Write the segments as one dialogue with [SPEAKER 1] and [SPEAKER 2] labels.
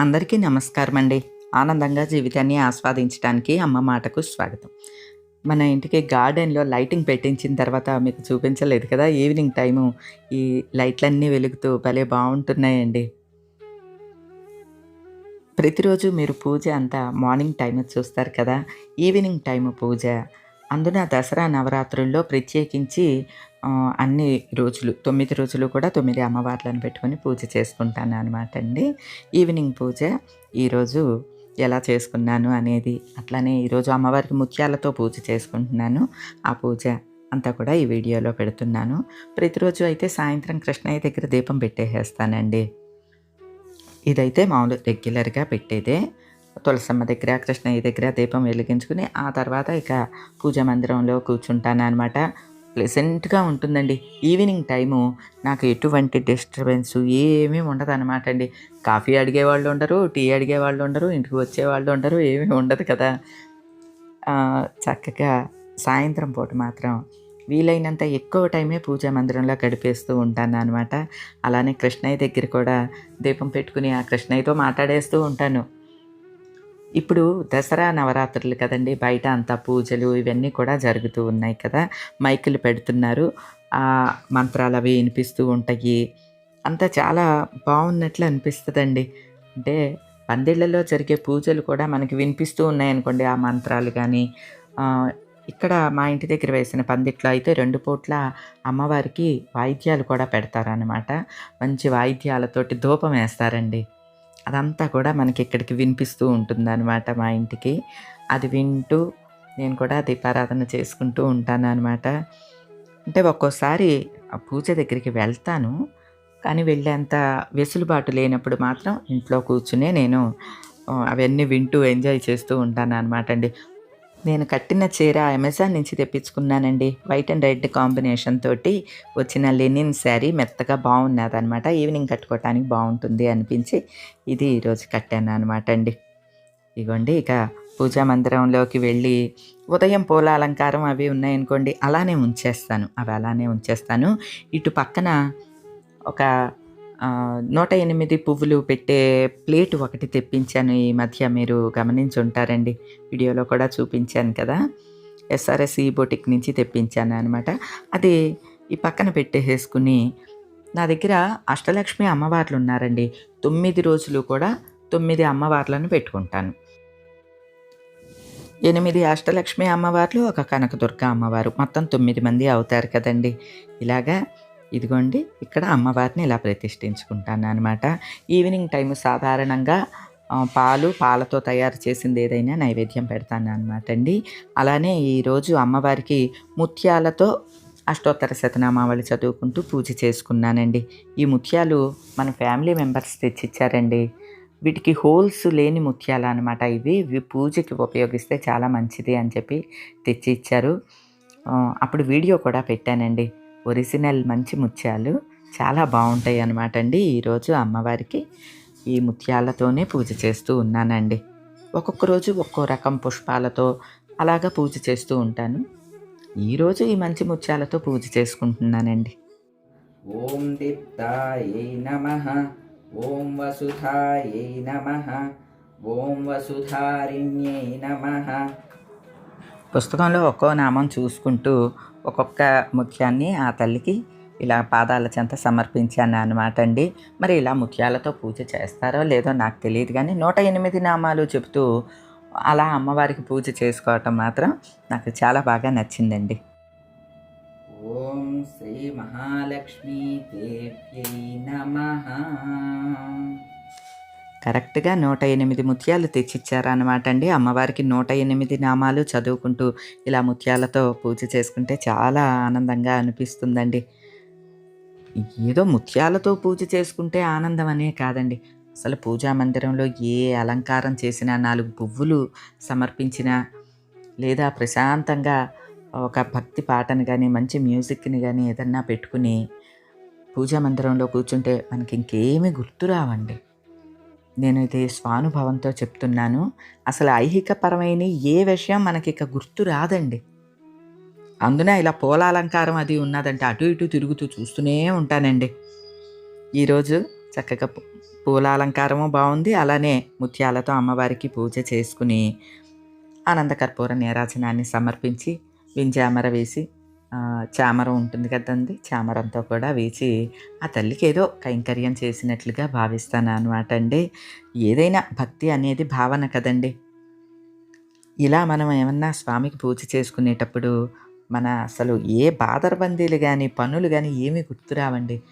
[SPEAKER 1] అందరికీ నమస్కారం అండి ఆనందంగా జీవితాన్ని ఆస్వాదించడానికి అమ్మ మాటకు స్వాగతం. మన ఇంటికి గార్డెన్లో లైటింగ్ పెట్టించిన తర్వాత మీకు చూపించలేదు కదా ఈవినింగ్ టైము ఈ లైట్లన్నీ వెలుగుతూ భలే బాగుంటున్నాయండి. ప్రతిరోజు మీరు పూజ అంతా మార్నింగ్ టైం చూస్తారు కదా ఈవినింగ్ టైం పూజ. అందున దసరా నవరాత్రుల్లో ప్రత్యేకించి అన్ని రోజులు తొమ్మిది రోజులు కూడా తొమ్మిది అమ్మవార్లను పెట్టుకొని పూజ చేసుకుంటాను అనమాట అండి. ఈవినింగ్ పూజ ఈరోజు ఎలా చేసుకున్నాను అనేది అట్లానే ఈరోజు అమ్మవారికి ముత్యాలతో పూజ చేసుకుంటున్నాను. ఆ పూజ అంతా కూడా ఈ వీడియోలో పెడుతున్నాను. ప్రతిరోజు అయితే సాయంత్రం కృష్ణయ్య దగ్గర దీపం పెట్టేసేస్తానండి. ఇదైతే మామూలు రెగ్యులర్గా పెట్టేదే. తులసమ్మ దగ్గర కృష్ణయ్య దగ్గర దీపం వెలిగించుకుని ఆ తర్వాత ఇక పూజ మందిరంలో కూర్చుంటాను అనమాట ప్లెజెంట్గా ఉంటుందండి. ఈవినింగ్ టైము నాకు ఎటువంటి డిస్టర్బెన్స్ ఏమీ ఉండదు అనమాట అండి. కాఫీ అడిగే వాళ్ళు ఉండరు టీ అడిగే వాళ్ళు ఉండరు ఇంటికి వచ్చే వాళ్ళు ఉండరు ఏమీ ఉండదు కదా. చక్కగా సాయంత్రం పూట మాత్రం వీలైనంత ఎక్కువ టైమే పూజా మందిరంలో గడిపేస్తూ ఉంటాను అనమాట అలానే కృష్ణయ్య దగ్గర కూడా దీపం పెట్టుకుని ఆ కృష్ణయ్యతో మాట్లాడేస్తూ ఉంటాను. ఇప్పుడు దసరా నవరాత్రులు కదండి బయట అంతా పూజలు ఇవన్నీ కూడా జరుగుతూ ఉన్నాయి కదా. మైకులు పెడుతున్నారు. ఆ మంత్రాలు అవి వినిపిస్తూ ఉంటాయి. అంతా చాలా బాగున్నట్లు అనిపిస్తుందండి. అంటే పందిళ్ళలో జరిగే పూజలు కూడా మనకి వినిపిస్తూ ఉన్నాయనుకోండి ఆ మంత్రాలు కానీ ఇక్కడ మా ఇంటి దగ్గర వేసిన పందిట్లో అయితే రెండు పూట్ల అమ్మవారికి వాయిద్యాలు కూడా పెడతారనమాట మంచి వాయిద్యాలతోటి ధూపం వేస్తారండి. అదంతా కూడా మనకి ఇక్కడికి వినిపిస్తూ ఉంటుందన్నమాట మా ఇంటికి. అది వింటూ నేను కూడా దీపారాధన చేసుకుంటూ ఉంటాను అనమాట అంటే ఒక్కోసారి ఆ పూజ దగ్గరికి వెళ్తాను కానీ వెళ్ళేంత వెసులుబాటు లేనప్పుడు మాత్రం ఇంట్లో కూర్చునే నేను అవన్నీ వింటూ ఎంజాయ్ చేస్తూ ఉంటాను అనమాట అండి. నేను కట్టిన చీర అమెజాన్ నుంచి తెప్పించుకున్నానండి. వైట్ అండ్ రెడ్ కాంబినేషన్ తోటి వచ్చిన లెనిన్ శారీ మెత్తగా బాగున్నది అనమాట ఈవినింగ్ కట్టుకోవటానికి బాగుంటుంది అనిపించి ఇది ఈరోజు కట్టాను అనమాట అండి. ఇగోండి ఇక పూజా మందిరంలోకి వెళ్ళి ఉదయం పూల అలంకారం అవి ఉన్నాయనుకోండి అలానే ఉంచేస్తాను. అవి అలానే ఉంచేస్తాను. ఇటు పక్కన ఒక నూట ఎనిమిది పువ్వులు పెట్టే ప్లేట్ ఒకటి తెప్పించాను. ఈ మధ్య మీరు గమనించి ఉంటారండి. వీడియోలో కూడా చూపించాను కదా. ఎస్ఆర్ఎస్ ఈ బొటిక్ నుంచి తెప్పించాను అనమాట అది ఈ పక్కన పెట్టేసుకుని నా దగ్గర అష్టలక్ష్మి అమ్మవార్లు ఉన్నారండి. తొమ్మిది రోజులు కూడా తొమ్మిది అమ్మవార్లను పెట్టుకుంటాను. ఎనిమిది అష్టలక్ష్మి అమ్మవార్లు ఒక కనకదుర్గ అమ్మవారు. మొత్తం తొమ్మిది మంది అవుతారు కదండి. ఇలాగా ఇదిగోండి ఇక్కడ అమ్మవారిని ఇలా ప్రతిష్ఠించుకుంటాను అనమాట ఈవినింగ్ టైం సాధారణంగా పాలు పాలతో తయారు చేసింది ఏదైనా నైవేద్యం పెడతాను అనమాట అండి. అలానే ఈరోజు అమ్మవారికి ముత్యాలతో అష్టోత్తర శతనామావళి చదువుకుంటూ పూజ చేసుకున్నానండి. ఈ ముత్యాలు మన ఫ్యామిలీ మెంబర్స్ తెచ్చిచ్చారండి. వీటికి హోల్స్ లేని ముత్యాలు అనమాట ఇవి. పూజకి ఉపయోగిస్తే చాలా మంచిది అని చెప్పి తెచ్చి ఇచ్చారు అప్పుడు వీడియో కూడా పెట్టానండి. ఒరిజినల్ మంచి ముత్యాలు చాలా బాగుంటాయి అనమాట అండి ఈరోజు అమ్మవారికి ఈ ముత్యాలతోనే పూజ చేస్తూ ఉన్నానండి. ఒక్కొక్క రోజు ఒక్కో రకం పుష్పాలతో అలాగా పూజ చేస్తూ ఉంటాను. ఈరోజు ఈ మంచి ముత్యాలతో పూజ చేసుకుంటున్నానండి. ఓం దీప్తాయై నమ ఓం వసుధాయై నమ ఓం వసుధారిణ్యై నమ. పుస్తకంలో ఒక్కో నామం చూసుకుంటూ ఒక్కొక్క ముత్యాన్ని ఆ తల్లికి ఇలా పాదాల చెంత సమర్పించాను అనమాట అండి. మరి ఇలా ముత్యాలతో పూజ చేస్తారో లేదో నాకు తెలియదు కానీ నూట ఎనిమిది నామాలు చెబుతూ అలా అమ్మవారికి పూజ చేసుకోవటం మాత్రం నాకు చాలా బాగా నచ్చిందండి. ఓం శ్రీ మహాలక్ష్మీ దేవ్యై నమః. కరెక్ట్గా నూట ఎనిమిది ముత్యాలు తెచ్చిచ్చారనమాట అండి అమ్మవారికి నూట ఎనిమిది నామాలు చదువుకుంటూ ఇలా ముత్యాలతో పూజ చేసుకుంటే చాలా ఆనందంగా అనిపిస్తుందండి. ఏదో ముత్యాలతో పూజ చేసుకుంటే ఆనందం అనే కాదండి. అసలు పూజా మందిరంలో ఏ అలంకారం చేసినా నాలుగు పువ్వులు సమర్పించినా లేదా ప్రశాంతంగా ఒక భక్తి పాటను కానీ మంచి మ్యూజిక్ని కానీ ఏదన్నా పెట్టుకుని పూజా మందిరంలో కూర్చుంటే మనకి ఇంకేమీ గుర్తు రావండి. నేను ఇది స్వానుభవంతో చెప్తున్నాను. అసలు ఐహికపరమైన ఏ విషయం మనకి ఇక గుర్తు రాదండి. అందున ఇలా పూల అలంకారం అది ఉన్నదంటే అటు ఇటు తిరుగుతూ చూస్తూనే ఉంటానండి. ఈరోజు చక్కగా పూల అలంకారము బాగుంది అలానే ముత్యాలతో అమ్మవారికి పూజ చేసుకుని ఆనందకర్పూర నీరాజనాన్ని సమర్పించి వింజామర వేసి చామరం ఉంటుంది కదండి. చామరంతో కూడా వేసి ఆ తల్లికి ఏదో కైంకర్యం చేసినట్లుగా భావిస్తాను అనమాట అండి. ఏదైనా భక్తి అనేది భావన కదండి. ఇలా మనం ఏమన్నా స్వామికి పూజ చేసుకునేటప్పుడు మన అసలు ఏ బాదరబందీలు కానీ పనులు కానీ ఏమీ గుర్తురావండి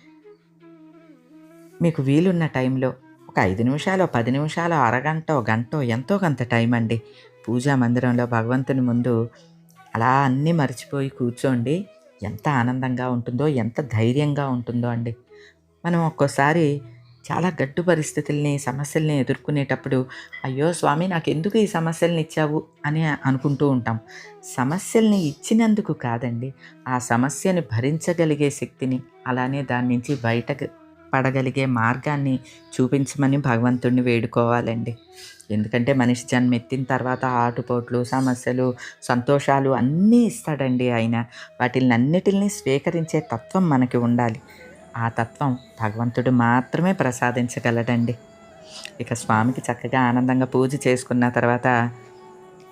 [SPEAKER 1] మీకు వీలున్న టైంలో ఒక ఐదు నిమిషాలు పది నిమిషాలు అరగంట గంట ఎంతో కొంత టైం అండి. పూజా మందిరంలో భగవంతుని ముందు అలా అన్నీ మర్చిపోయి కూర్చోండి. ఎంత ఆనందంగా ఉంటుందో ఎంత ధైర్యంగా ఉంటుందో అండి. మనం ఒక్కోసారి చాలా గడ్డు పరిస్థితుల్ని సమస్యల్ని ఎదుర్కొనేటప్పుడు అయ్యో స్వామి నాకు ఎందుకు ఈ సమస్యల్ని ఇచ్చావు అని అనుకుంటూ ఉంటాం. సమస్యల్ని ఇచ్చినందుకు కాదండి ఆ సమస్యని భరించగలిగే శక్తిని అలానే దాని నుంచి బయటకు పడగలిగే మార్గాన్ని చూపించమని భగవంతుణ్ణి వేడుకోవాలండి. ఎందుకంటే మనిషి జన్మ ఎత్తిన తర్వాత ఆటుపోట్లు సమస్యలు సంతోషాలు అన్నీ ఇస్తాడండి ఆయన. వాటిని అన్నిటిని స్వీకరించే తత్వం మనకి ఉండాలి. ఆ తత్వం భగవంతుడు మాత్రమే ప్రసాదించగలడండి. ఇక స్వామికి చక్కగా ఆనందంగా పూజ చేసుకున్న తర్వాత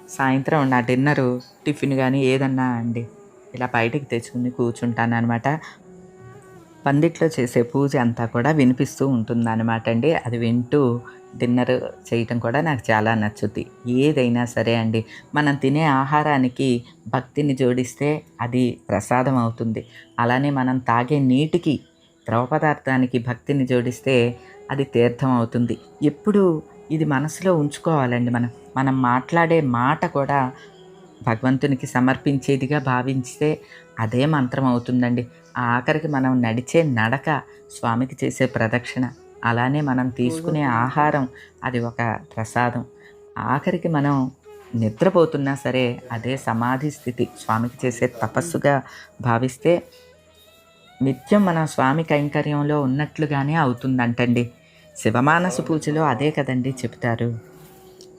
[SPEAKER 1] సాయంత్రం నా డిన్నరు టిఫిన్ కానీ ఏదన్నా అండి. ఇలా బయటికి తెచ్చుకుని కూర్చుంటాను అనమాట పందిట్లో చేసే పూజ అంతా కూడా వినిపిస్తూ ఉంటుంది అనమాట అండి. అది వింటూ డిన్నర్ చేయటం కూడా నాకు చాలా నచ్చుద్ది. ఏదైనా సరే అండి మనం తినే ఆహారానికి భక్తిని జోడిస్తే అది ప్రసాదం అవుతుంది. అలానే మనం తాగే నీటికి ద్రవ పదార్థానికి భక్తిని జోడిస్తే అది తీర్థం అవుతుంది. ఎప్పుడు ఇది మనసులో ఉంచుకోవాలండి మనం. మనం మాట్లాడే మాట కూడా భగవంతునికి సమర్పించేదిగా భావించితే అదే మంత్రం అవుతుందండి. ఆఖరికి మనం నడిచే నడక స్వామికి చేసే ప్రదక్షిణ. అలానే మనం తీసుకునే ఆహారం అది ఒక ప్రసాదం. ఆఖరికి మనం నిద్రపోతున్నా సరే అదే సమాధి స్థితి. స్వామికి చేసే తపస్సుగా భావిస్తే నిత్యం మన స్వామి కైంకర్యంలో ఉన్నట్లుగానే అవుతుందంటండి. శివమానస పూజలో అదే కదండి చెప్తారు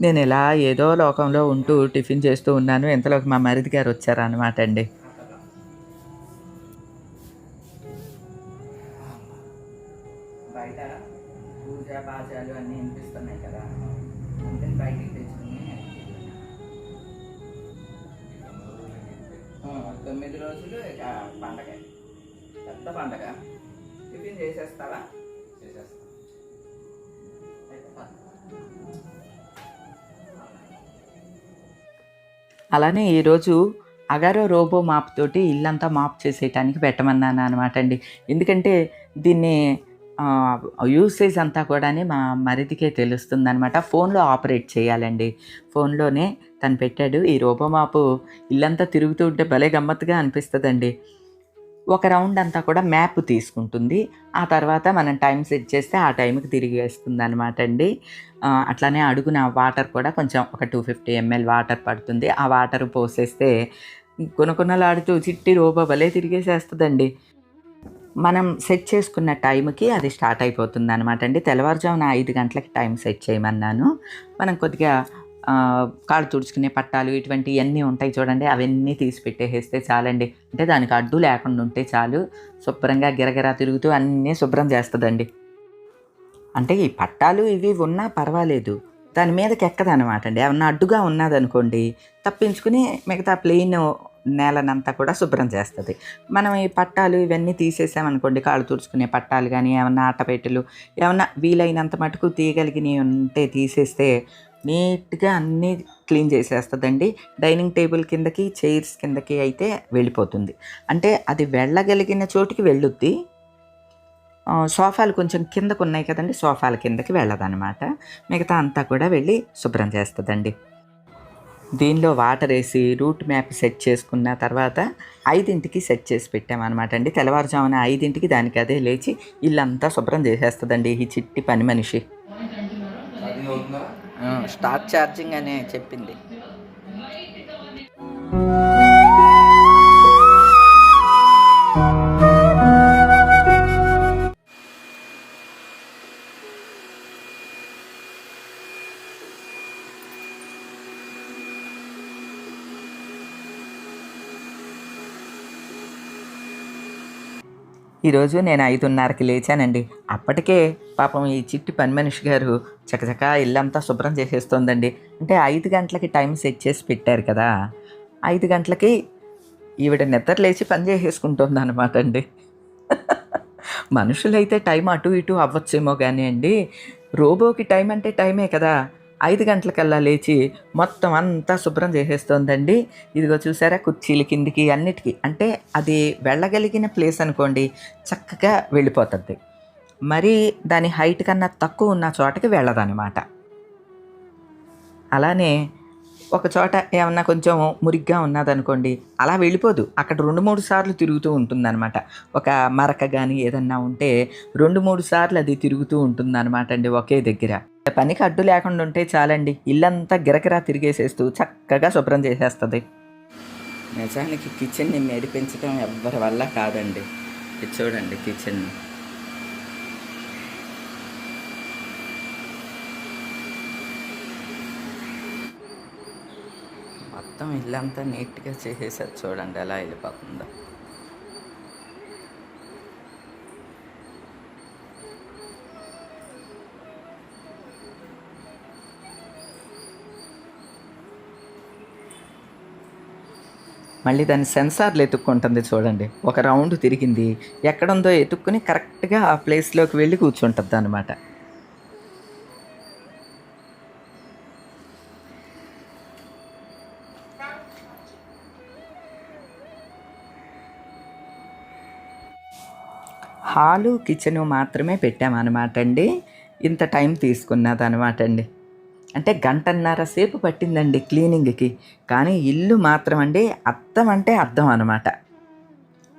[SPEAKER 1] నేను ఇలా ఏదో లోకంలో ఉంటూ టిఫిన్ చేస్తూ ఉన్నాను. ఇంతలోకి మా మరిది గారు వచ్చారు అనమాట అండి బయట పూజ బాజాలు అన్నీ వినిపిస్తున్నాయి కదా. అందుకని బయటికి తెచ్చుకుని తొమ్మిది రోజులు ఇక పండగ. పెద్ద పండగ. టిఫిన్ చేసేస్తావా? చేసేస్తా. అలానే ఈరోజు అగారో రోబో మాప్ తోటి ఇల్లంతా మాప్ చేసేయటానికి పెట్టమన్నాను అనమాట అండి. ఎందుకంటే దీన్ని యూసేజ్ అంతా కూడా మా మరిదికే తెలుస్తుంది అనమాట ఫోన్లో ఆపరేట్ చేయాలండి. ఫోన్లోనే తను పెట్టాడు. ఈ రోబో మాపు ఇల్లంతా తిరుగుతూ ఉంటే భలే గమ్మత్తుగా అనిపిస్తుందండి. ఒక రౌండ్ అంతా కూడా మ్యాప్ తీసుకుంటుంది. ఆ తర్వాత మనం టైం సెట్ చేస్తే ఆ టైంకి తిరిగి వేస్తుంది అనమాట అండి అట్లానే అడుగున వాటర్ కూడా కొంచెం ఒక టూ ఫిఫ్టీ ఎంఎల్ వాటర్ పడుతుంది. ఆ వాటర్ పోసేస్తే కొనకొనలాడుతూ చిట్టి రోబో భలే తిరిగేసేస్తుందండి. మనం సెట్ చేసుకున్న టైంకి అది స్టార్ట్ అయిపోతుంది అనమాట అండి. తెల్లవారుజామున ఐదు గంటలకి టైం సెట్ చేయమన్నాను. మనం కొద్దిగా కాళ్ళు తుడుచుకునే పట్టాలు ఇటువంటివన్నీ ఉంటాయి చూడండి అవన్నీ తీసి పెట్టేసేస్తే చాలండి. అంటే దానికి అడ్డు లేకుండా ఉంటే చాలు. శుభ్రంగా గిరగిరా తిరుగుతూ అన్నీ శుభ్రం చేస్తుందండి. అంటే ఈ పట్టాలు ఇవి ఉన్నా పర్వాలేదు. దాని మీదకి ఎక్కదనమాట అండి. ఏమన్నా అడ్డుగా ఉన్నదనుకోండి తప్పించుకుని మిగతా ప్లెయిన్ నేలనంతా కూడా శుభ్రం చేస్తుంది. మనం ఈ పట్టాలు ఇవన్నీ తీసేసామనుకోండి కాళ్ళు తుడుచుకునే పట్టాలు కానీ ఏమన్నా ఆటపెట్టెలు ఏమన్నా వీలైనంత మటుకు తీయగలిగినవి ఉంటే తీసేస్తే నీట్గా అన్నీ క్లీన్ చేసేస్తుందండి. డైనింగ్ టేబుల్ కిందకి చైర్స్ కిందకి అయితే వెళ్ళిపోతుంది. అంటే అది వెళ్ళగలిగిన చోటికి వెళ్ళొద్ది. సోఫాలు కొంచెం కిందకు ఉన్నాయి కదండి సోఫాల కిందకి వెళ్ళదన్నమాట మిగతా అంతా కూడా వెళ్ళి శుభ్రం చేస్తుందండి. దీనిలో వాటర్ వేసి రూట్ మ్యాప్ సెట్ చేసుకున్న తర్వాత ఐదింటికి సెట్ చేసి పెట్టామన్నమాట అండి. తెల్లవారుజామున ఐదింటికి దానికి అదే లేచి ఇల్లంతా శుభ్రం చేసేస్తుందండి ఈ చిట్టి పని మనిషి. స్టార్ట్ ఛార్జింగ్ అనే చెప్పింది. ఈరోజు నేను ఐదున్నరకి లేచానండి. అప్పటికే పాపం ఈ చిట్టి పని మనిషి గారు చకచకా ఇల్లంతా శుభ్రం చేసేస్తోందండి. అంటే ఐదు గంటలకి టైం సెట్ చేసి పెట్టారు కదా. ఐదు గంటలకి ఈవిడ నిద్ర లేచి పని చేసేసుకుంటుంది అనమాట అండి. మనుషులైతే టైం అటు ఇటు అవ్వచ్చేమో కానీ అండి. రోబోకి టైం అంటే టైమే కదా. ఐదు గంటలకల్లా లేచి మొత్తం అంతా శుభ్రం చేసేస్తోందండి. ఇదిగో చూసారా కుర్చీల కిందికి అన్నిటికీ. అంటే అది వెళ్ళగలిగిన ప్లేస్ అనుకోండి చక్కగా వెళ్ళిపోతుంది. మరి దాని హైట్ కన్నా తక్కువ ఉన్న చోటకి వెళ్ళదనమాట అలానే ఒక చోట ఏమన్నా కొంచెం మురిగ్గా ఉన్నదనుకోండి అలా వెళ్ళిపోదు. అక్కడ రెండు మూడు సార్లు తిరుగుతూ ఉంటుందన్నమాట. ఒక మరక కానీ ఏదన్నా ఉంటే రెండు మూడు సార్లు అది తిరుగుతూ ఉంటుందన్నమాట అండి ఒకే దగ్గర. పనికి అడ్డు లేకుండా ఉంటే చాలండి. ఇల్లంతా గిరకిరా తిరిగేసేస్తూ చక్కగా శుభ్రం చేసేస్తుంది. నిజానికి కిచెన్ని మెరిపించడం ఎవ్వరి వల్ల కాదండి. చూడండి కిచెన్ని మొత్తం ఇల్లంతా నీట్గా చేసేసారు చూడండి ఎలా వెళ్ళిపోతుందో. మళ్ళీ దాని సెన్సార్లు ఎత్తుక్కుంటుంది చూడండి. ఒక రౌండ్ తిరిగింది. ఎక్కడుందో ఎత్తుక్కుని కరెక్ట్గా ఆ ప్లేస్లోకి వెళ్ళి కూర్చుంటుంది అనమాట హాలు కిచెను మాత్రమే పెట్టామన్నమాట అండి. ఇంత టైం తీసుకున్నది అనమాట అండి. అంటే గంటన్నర సేపు పట్టిందండి క్లీనింగ్కి. కానీ ఇల్లు మాత్రం అండి అద్దం అంటే అద్దం అనమాట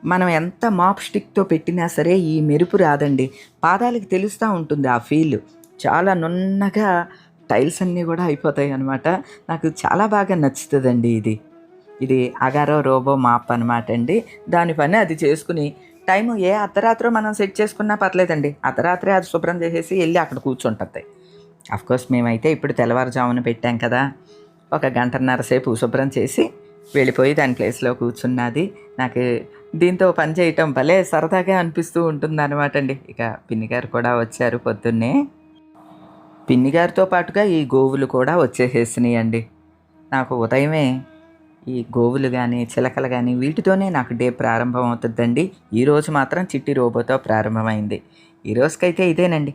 [SPEAKER 1] మనం ఎంత మాప్ స్టిక్తో పెట్టినా సరే ఈ మెరుపు రాదండి. పాదాలకు తెలుస్తూ ఉంటుంది ఆ ఫీల్. చాలా నున్నగా టైల్స్ అన్నీ కూడా అయిపోతాయి అనమాట నాకు చాలా బాగా నచ్చుతుందండి ఇది. ఇది అగారో రోబో మాప్ అనమాట అండి. దాని పని అది చేసుకుని టైము ఏ అర్ధరాత్రో మనం సెట్ చేసుకున్నా పర్లేదండి. అర్ధరాత్రే అది శుభ్రం చేసేసి వెళ్ళి అక్కడ కూర్చుంటుంది. అఫ్కోర్స్ మేమైతే ఇప్పుడు తెల్లవారుజామున పెట్టాం కదా. ఒక గంటన్నర సేపు శుభ్రం చేసి వెళ్ళిపోయి దాని ప్లేస్లో కూర్చున్నది. నాకు దీంతో పని చేయటం భలే సరదాగా అనిపిస్తూ ఉంటుంది అనమాట అండి. ఇక పిన్ని గారు కూడా వచ్చారు పొద్దున్నే. పిన్ని గారితో పాటుగా ఈ గోవులు కూడా వచ్చేసేసినాయి అండి నాకు ఉదయమే ఈ గోవులు కానీ చిలకలు కానీ వీటితోనే నాకు డే ప్రారంభం అవుతుందండి ఈరోజు మాత్రం చిట్టి రోబోతో ప్రారంభమైంది. ఈ రోజుకైతే ఇదేనండి.